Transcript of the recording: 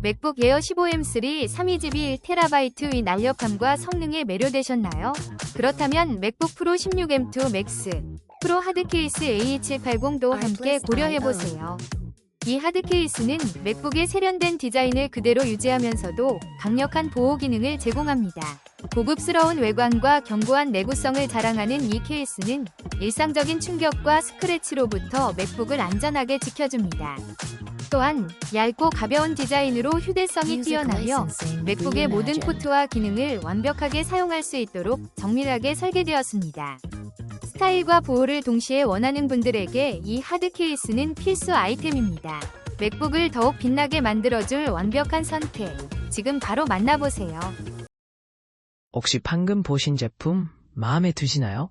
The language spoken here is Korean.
맥북 에어 15M3 32GB 1TB의 날렵함과 성능에 매료되셨나요? 그렇다면 맥북 프로 16M2 맥스, 프로 하드케이스 A780도 함께 고려해보세요. 이 하드케이스는 맥북의 세련된 디자인을 그대로 유지하면서도 강력한 보호 기능을 제공합니다. 고급스러운 외관과 견고한 내구성을 자랑하는 이 케이스는 일상적인 충격과 스크래치로부터 맥북을 안전하게 지켜줍니다. 또한 얇고 가벼운 디자인으로 휴대성이 뛰어나며 맥북의 모든 포트와 기능을 완벽하게 사용할 수 있도록 정밀하게 설계되었습니다. 스타일과 보호를 동시에 원하는 분들에게 이 하드 케이스는 필수 아이템입니다. 맥북을 더욱 빛나게 만들어줄 완벽한 선택. 지금 바로 만나보세요. 혹시 방금 보신 제품 마음에 드시나요?